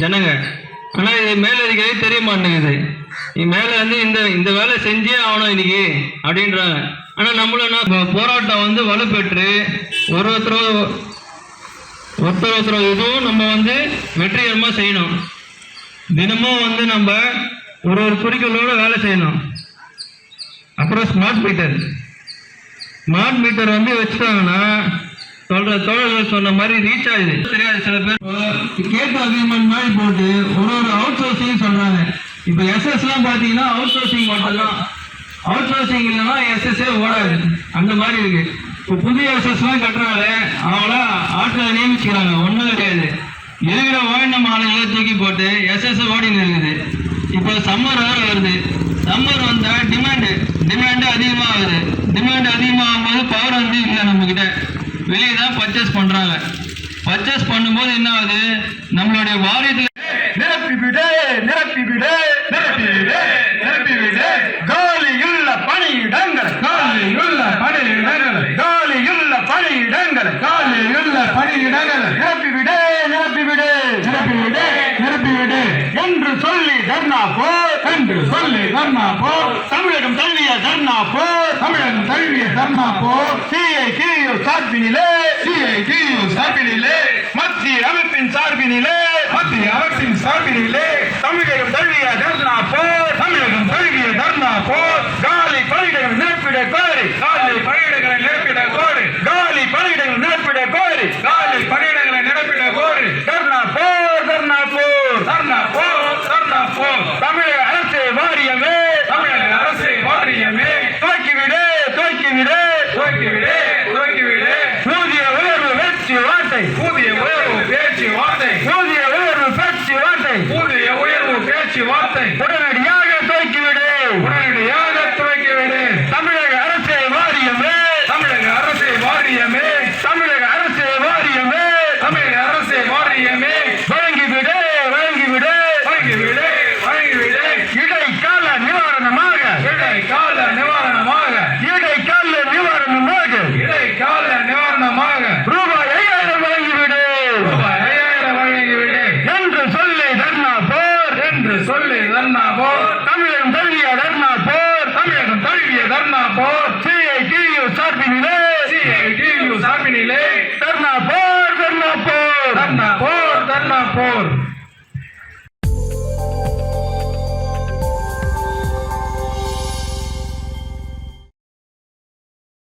ஜனங்க ஆனால் இது மேலதிகாரி தெரிய மாட்டேங்குது. நீ வந்து இந்த இந்த வேலை செஞ்சே ஆகணும் இன்னைக்கு அப்படின்றாங்க. ஆனால் நம்மளும் என்ன போராட்டம் வந்து வலுப்பெற்று ஒரு ஒருத்தரும் ஒருத்தர் ஒருத்தர் இதுவும் நம்ம வந்து வெற்றிகரமாக செய்யணும். தினமும் வந்து நம்ம ஒரு ஒரு குறிக்கோளோட வேலை செய்யணும். அப்புறம் ஸ்மார்ட் மீட்டர் ஸ்மார்ட் மீட்டர் வந்து வச்சுட்டாங்கன்னா சொல்ற தோழர்கள் சொன்ன மாதிரி ரீச் ஆகுது. தெரியாது சில பேர். கேட்ட அக்ரிமெண்ட் மாதிரி போட்டு ஒரு ஒரு அவுட் சோர்சிங் சொல்றாங்க. இப்போ எஸ்எஸ்லாம் பார்த்தீங்கன்னா அவுட் சோர்சிங் மட்டும்தான். அவுட் சோர்சிங் இல்லைன்னா எஸ்எஸ்ஏ ஓடாது. அந்த மாதிரி இருக்கு. இப்போ புதிய எஸ்எஸ்லாம் கட்டுறாங்க. அவங்கள ஆட்களை நியமிச்சுக்கிறாங்க. ஒன்றும் கிடையாது. இருக்கிற ஓஎன்எம் ஆளுங்களை தூக்கி போட்டு எஸ்எஸ் ஓடின்னு இருக்குது. இப்போ சம்மர் வேறு வருது. சம்மர் வந்தா டிமாண்டு டிமாண்டு அதிகமாக ஆகுது டிமாண்ட் அதிகமாகும் போது பவர் வந்து இல்லை நம்மக்கிட்ட வெளியே தான் பர்ச்சேஸ் பண்ணுறாங்க பர்ச்சேஸ் பண்ணும்போது என்ன ஆகுது? நம்மளுடைய வாரியத்தில் நிரப்பி விடு நிரப்பி விடு நிரப்பி விடு நிரப்பி விடு. காலியுள்ள பணியிடங்கள் காலியுள்ள பணியிடங்கள் காலியுள்ள பணியிடங்கள் காலியுள்ள பணியிடங்கள். நிரப்பி விடு நிரப்பி விடு நிரப்பி விடு நிரப்பி விடு. என்று சொல்லி தர்ணா போ. என்று சொல்லி தர்ணா போர் தமிழகம் தழுவிய தர்ணா போர் தமிழகம் தழுவிய தர்ணா போர். சிஐ டியு சார்பினிலே சிஐ டியு சார்பினிலே மத்திய அமைப்பின் சார்பினிலே மத்திய அரசின் சார்பினிலே தமிழக தழுவிய தர்ணா போர் தமிழகம் தழுவிய தர்ணா போர் காலி பணியிடங்கள் நிரப்பிட கோரி காலி பணியிடங்களை நிரப்பிட கோரி காலி பணியிடங்கள் நிரப்பிட கோரி காலி பணியிடங்களை நிரப்பிட கோரி தர்ணா போர் தர்ணா போர் தர்ணா போர் தர்ணா போர் தமிழக அரசு வாரியமே தமிழக அரசு வாரியமே துவக்கிவிடு துவக்கிவிடு துவக்கிவிடு துவக்கிவிடு ஊதிய உயர்வு வெற்றி உயர்வு பேச்சு வார்த்தை. ஊதிய உயர்வு பேச்சு வார்த்தை. ஊதிய உயர்வு பேச்சு வார்த்தை. உடனடியாக துவக்கிவிடு உடனடியாக சொல்லி தர்ணா போர் தமிழகம் தழுவிய தர்ணா போர் தமிழகம் தழுவிய தர்ணா போர் சிஐடியு சார்பினிலே சிஐடியு சார்பினிலே. தர்ணா போர் தர்ணா போர் தர்ணா போர் தர்ணா போர்